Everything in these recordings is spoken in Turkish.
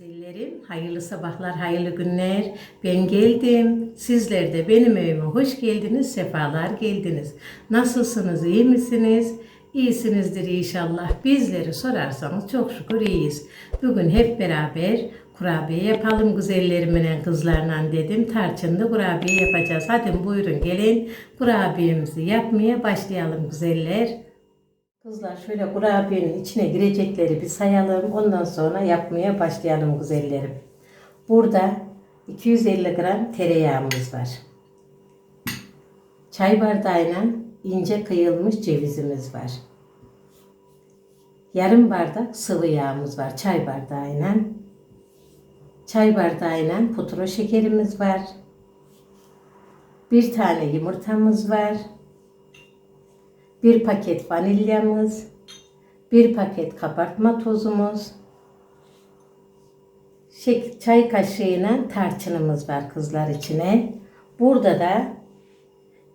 Güzellerim, hayırlı sabahlar, hayırlı günler. Ben geldim. Sizler de benim evime hoş geldiniz, sefalar geldiniz. Nasılsınız, iyi misiniz? İyisinizdir inşallah. Bizleri sorarsanız çok şükür iyiyiz. Bugün hep beraber kurabiye yapalım güzellerimle kızlarla dedim. Tarçınlı kurabiye yapacağız. Hadi buyurun gelin kurabiyemizi yapmaya başlayalım güzeller. Kızlar şöyle kurabiyenin içine girecekleri bir sayalım. Ondan sonra yapmaya başlayalım güzellerim. Burada 250 gram tereyağımız var. Çay bardağıyla ince kıyılmış cevizimiz var. Yarım bardak sıvı yağımız var çay bardağıyla. Çay bardağıyla pudra şekerimiz var. Bir tane yumurtamız var bir paket vanilyamız, bir paket kabartma tozumuz, şek- çay kaşığıyla tarçınımız var kızlar içine. Burada da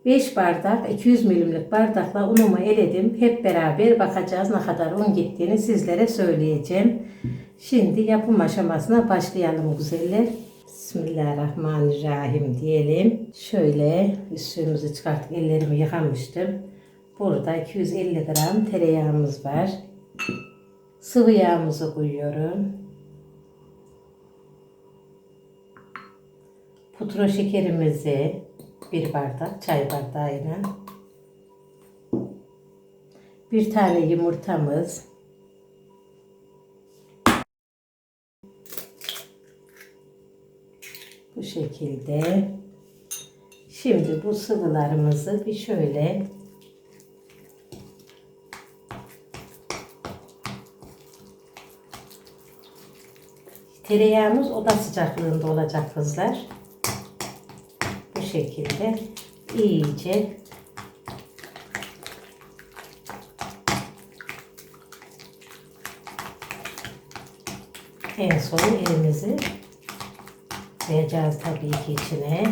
5 bardak 200 milimlik bardakla unumu eledim. Hep beraber bakacağız ne kadar un gittiğini sizlere söyleyeceğim. Şimdi yapım aşamasına başlayalım güzeller. Bismillahirrahmanirrahim diyelim. Şöyle üstümüzü çıkarttık ellerimi yıkamıştım. Burada 250 gram tereyağımız var. Sıvı yağımızı koyuyorum. Pudra şekerimizi bir bardak çay bardağıyla. Bir tane yumurtamız. Bu şekilde. Şimdi bu sıvılarımızı bir şöyle Tereyağımız oda sıcaklığında olacak kızlar. Bu şekilde iyice en son elimizi koyacağız tabii ki içine.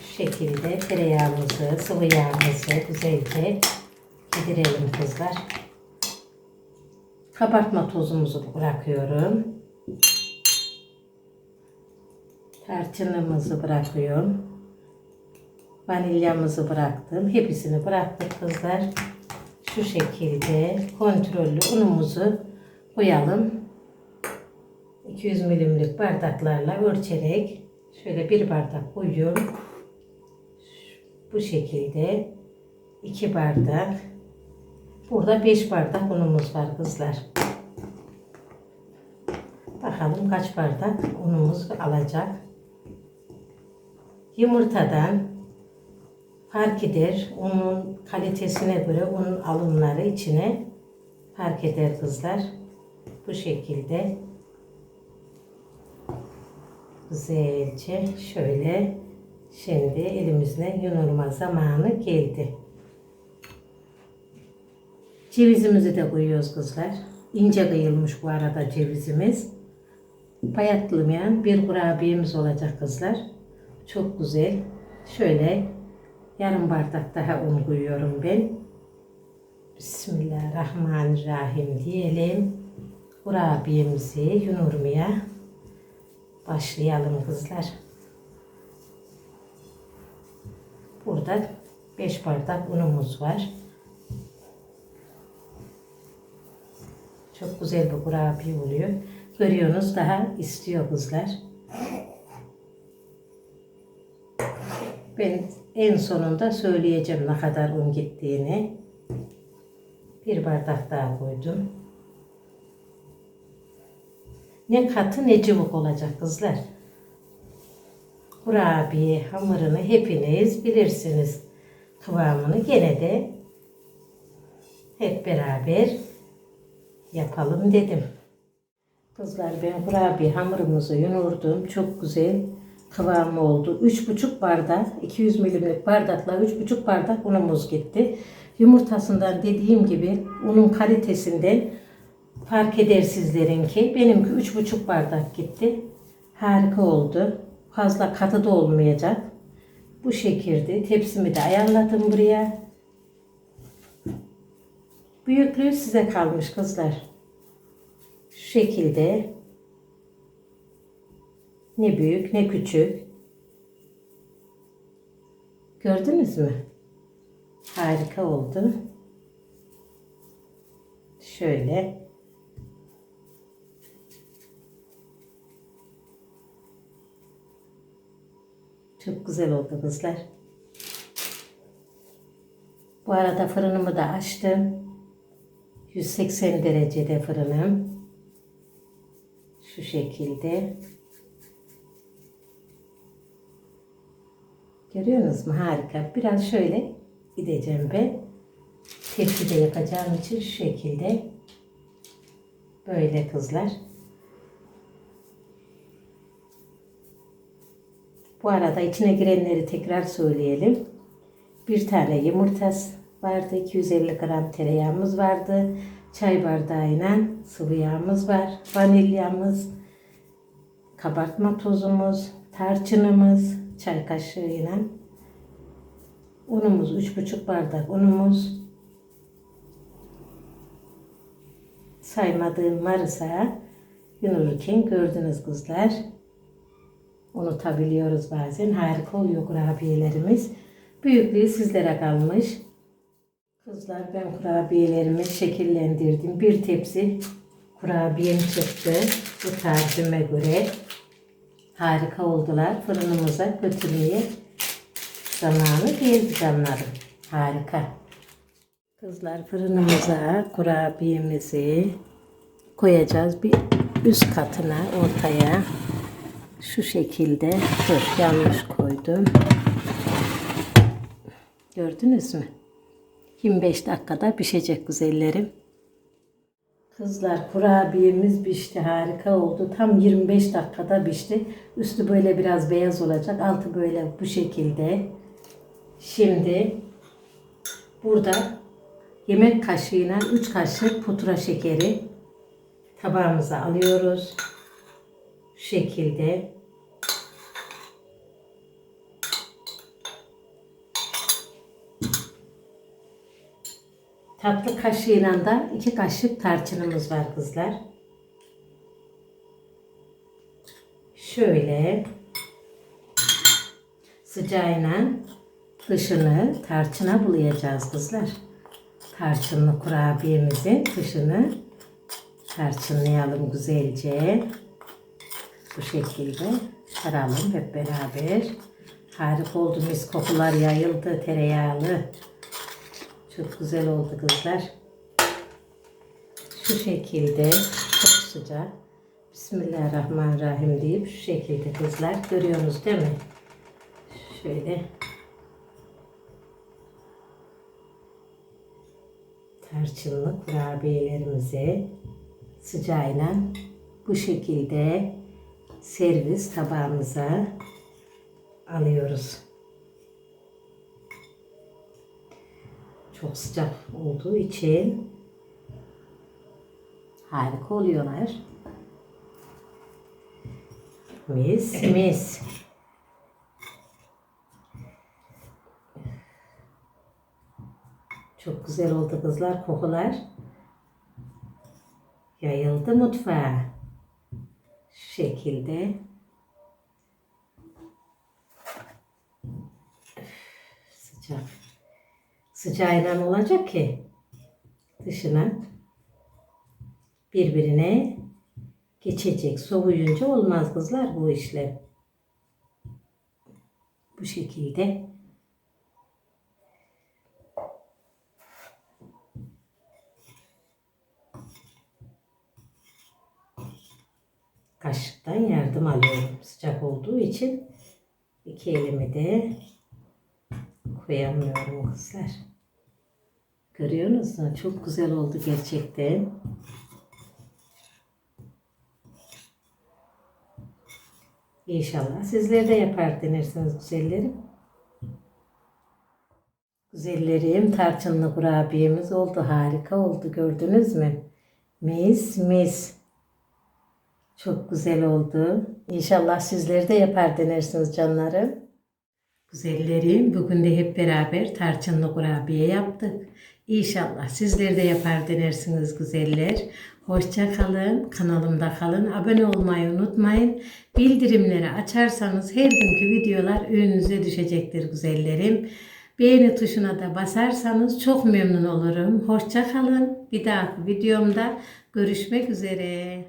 Şu şekilde tereyağımızı, sıvı yağımızı güzelce yedirelim kızlar. Kabartma tozumuzu bırakıyorum. Tarçınımızı bırakıyorum. Vanilyamızı bıraktım. Hepsini bıraktık kızlar. Şu şekilde kontrollü unumuzu koyalım. 200 milimlik bardaklarla ölçerek şöyle bir bardak koyuyorum. Bu şekilde iki bardak. Burada 5 bardak unumuz var kızlar. Bakalım kaç bardak unumuz alacak. Yumurtadan fark eder. Unun kalitesine göre un alımları içine fark eder kızlar. Bu şekilde güzelce şöyle şimdi elimizle yunurma zamanı geldi. Cevizimizi de koyuyoruz kızlar. İnce kıyılmış bu arada cevizimiz. Bayatlamayan bir kurabiyemiz olacak kızlar. Çok güzel. Şöyle yarım bardak daha un koyuyorum ben. Bismillahirrahmanirrahim diyelim. Kurabiyemizi yunurmaya başlayalım kızlar. Burada 5 bardak unumuz var. Çok güzel bir kurabiye oluyor. Görüyorsunuz daha istiyor kızlar. Ben en sonunda söyleyeceğim ne kadar un gittiğini. Bir bardak daha koydum. Ne katı ne cıvık olacak kızlar. Kurabiye hamurunu hepiniz bilirsiniz. Kıvamını gene de hep beraber yapalım dedim. Kızlar ben kurabiye hamurumuzu yunurdum. Çok güzel kıvamı oldu. 3,5 bardak 200 milimlik bardakla 3,5 bardak unumuz gitti. Yumurtasından dediğim gibi unun kalitesinden fark eder sizlerinki. Benimki 3,5 bardak gitti. Harika oldu. Fazla katı da olmayacak. Bu şekilde tepsimi de ayarladım buraya. Büyüklüğü size kalmış kızlar. Şu şekilde Ne büyük ne küçük. Gördünüz mü? Harika oldu. Şöyle. Çok güzel oldu kızlar. Bu arada fırınımı da açtım. 180 derecede fırınım. Şu şekilde. Görüyorsunuz mu? Harika. Biraz şöyle gideceğim ben. Tepside yapacağım için şu şekilde. Böyle kızlar. Bu arada içine girenleri tekrar söyleyelim. Bir tane yumurtası vardı. 250 gram tereyağımız vardı. Çay bardağıyla sıvı yağımız var. Vanilyamız, kabartma tozumuz, tarçınımız, çay kaşığıyla unumuz, 3,5 bardak unumuz, saymadığım varsa yunurken gördünüz kızlar. Unutabiliyoruz bazen. Harika oluyor kurabiyelerimiz. Büyüklüğü sizlere kalmış. Kızlar ben kurabiyelerimi şekillendirdim. Bir tepsi kurabiyem çıktı. Bu tarifime göre harika oldular. Fırınımıza götürmeye zamanı geldi canlarım. Harika. Kızlar fırınımıza kurabiyemizi koyacağız. Bir üst katına ortaya şu şekilde dur yanlış koydum. Gördünüz mü? 25 dakikada pişecek güzellerim. Kızlar kurabiyemiz pişti. Harika oldu. Tam 25 dakikada pişti. Üstü böyle biraz beyaz olacak. Altı böyle bu şekilde. Şimdi burada yemek kaşığıyla 3 kaşık pudra şekeri tabağımıza alıyoruz. Şu şekilde. Tatlı kaşığıyla da iki kaşık tarçınımız var kızlar. Şöyle sıcağıyla dışını tarçına bulayacağız kızlar. Tarçınlı kurabiyemizin dışını tarçınlayalım güzelce. Bu şekilde saralım hep beraber. Harika oldu mis kokular yayıldı tereyağlı. Çok güzel oldu kızlar. Şu şekilde çok sıcak. Bismillahirrahmanirrahim deyip şu şekilde kızlar görüyorsunuz değil mi? Şöyle tarçınlı kurabiyelerimizi sıcağıyla bu şekilde servis tabağımıza alıyoruz. Çok sıcak olduğu için harika oluyorlar. Mis mis. Çok güzel oldu kızlar kokular. Yayıldı mutfağa. Şu şekilde. Sıcak. Sıcağıyla olacak ki dışına birbirine geçecek. Soğuyunca olmaz kızlar bu işlem. Bu şekilde. Kaşıktan yardım alıyorum. Sıcak olduğu için iki elimi de koyamıyorum kızlar. Görüyorsunuz mu? Çok güzel oldu gerçekten. İnşallah sizler de yapar denersiniz güzellerim. Güzellerim tarçınlı kurabiyemiz oldu. Harika oldu gördünüz mü? Mis mis. Çok güzel oldu. İnşallah sizler de yapar denersiniz canlarım. Güzellerim bugün de hep beraber tarçınlı kurabiye yaptık. İnşallah sizler de yapar denersiniz güzeller. Hoşça kalın, kanalımda kalın. Abone olmayı unutmayın. Bildirimleri açarsanız her günkü videolar önünüze düşecektir güzellerim. Beğeni tuşuna da basarsanız çok memnun olurum. Hoşça kalın. Bir dahaki videomda görüşmek üzere.